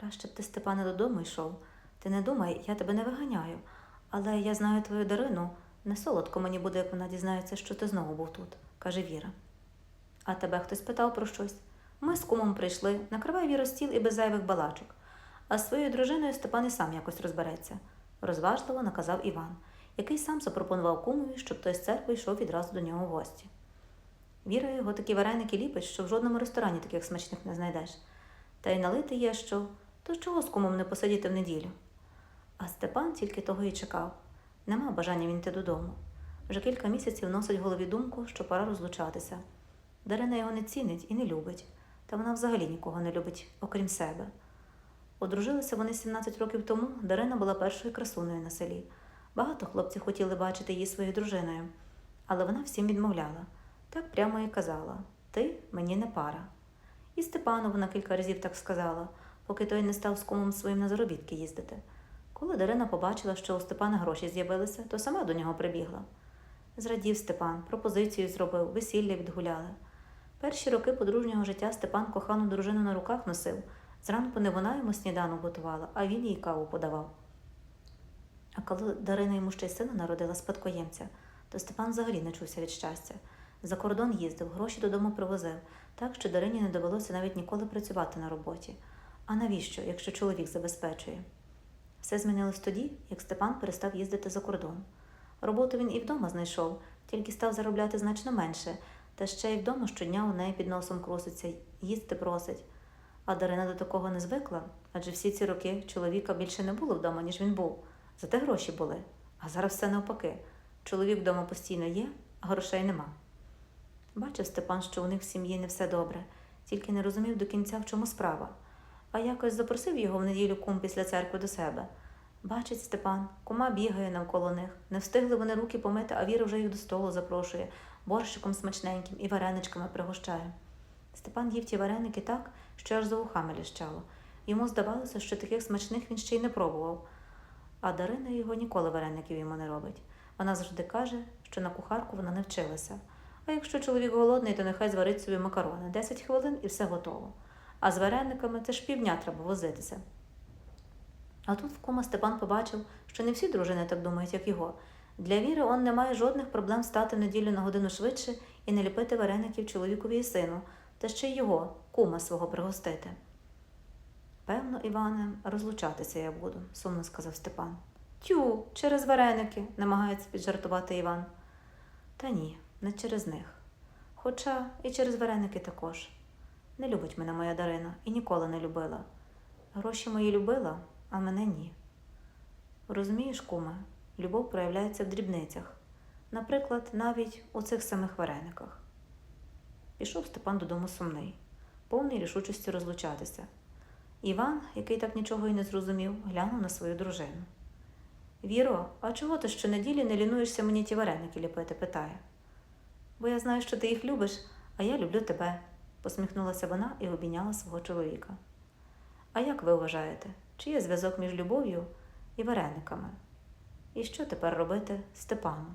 Краще б ти, Степане, додому йшов. Ти не думай, я тебе не виганяю. Але я знаю твою Дарину. Не солодко мені буде, як вона дізнається, що ти знову був тут, каже Віра. А тебе хтось питав про щось? Ми з кумом прийшли, накривай Віра стіл і без зайвих балачок. А з своєю дружиною Степан і сам якось розбереться, розважливо наказав Іван, який сам запропонував кумові, щоб той з церкви йшов відразу до нього в гості. Віра його такі вареники ліпить, що в жодному ресторані таких смачних не знайдеш. Та й налити є що, то чого з кумом не посидіти в неділю? А Степан тільки того і чекав. Нема бажання він йти додому. Вже кілька місяців носить в голові думку, що пора розлучатися. Дарина його не цінить і не любить, та вона взагалі нікого не любить, окрім себе. Одружилися вони 17 років тому. Дарина була першою красунею на селі. Багато хлопців хотіли бачити її своєю дружиною, але вона всім відмовляла. Так прямо і казала: Ти мені не пара. І Степану вона кілька разів так сказала, поки той не став з кумом своїм на заробітки їздити. Коли Дарина побачила, що у Степана гроші з'явилися, то сама до нього прибігла. Зрадів Степан, пропозицію зробив, весілля відгуляли. Перші роки подружнього життя Степан кохану дружину на руках носив. Зранку не вона йому сніданок готувала, а він їй каву подавав. А коли Дарина йому ще й сина народила спадкоємця, то Степан взагалі не чувся від щастя. За кордон їздив, гроші додому привозив, так що Дарині не довелося навіть ніколи працювати на роботі. А навіщо, якщо чоловік забезпечує? Все змінилось тоді, як Степан перестав їздити за кордон. Роботу він і вдома знайшов, тільки став заробляти значно менше, та ще й вдома щодня у неї під носом круситься, їсти просить. А Дарина до такого не звикла, адже всі ці роки чоловіка більше не було вдома, ніж він був. Зате гроші були. А зараз все навпаки. Чоловік вдома постійно є, а грошей нема. Бачив Степан, що у них в сім'ї не все добре, тільки не розумів до кінця, в чому справа. А якось запросив його в неділю кум після церкви до себе. Бачить Степан, кума бігає навколо них. Не встигли вони руки помити, а Віра вже їх до столу запрошує, борщиком смачненьким і вареничками пригощає. Степан їв ті вареники так, що аж за вухами лящало. Йому здавалося, що таких смачних він ще й не пробував. А Дарина його ніколи вареників йому не робить. Вона завжди каже, що на кухарку вона не вчилася. А якщо чоловік голодний, то нехай зварить собі макарони 10 хвилин і все готово. А з варениками це ж півдня треба возитися. А тут в кума Степан побачив, що не всі дружини так думають, як його. Для Віри он не має жодних проблем стати в неділю на годину швидше і не ліпити вареників чоловікові і сину, та ще й його, кума свого пригостити. Певно, Іване, розлучатися я буду, сумно сказав Степан. Тю, через вареники, намагається піджартувати Іван. Та ні, не через них. Хоча і через вареники також. Не любить мене моя Дарина і ніколи не любила. Гроші мої любила, а мене ні. Розумієш, куме, любов проявляється в дрібницях, наприклад, навіть у цих самих варениках. Пішов Степан додому сумний, повний рішучості розлучатися. Іван, який так нічого й не зрозумів, глянув на свою дружину. Віро, а чого ти щонеділі не лінуєшся мені ті вареники ліпити? питає. Бо я знаю, що ти їх любиш, а я люблю тебе, посміхнулася вона і обійняла свого чоловіка. А як ви вважаєте, чи є зв'язок між любов'ю і варениками? І що тепер робити Степану?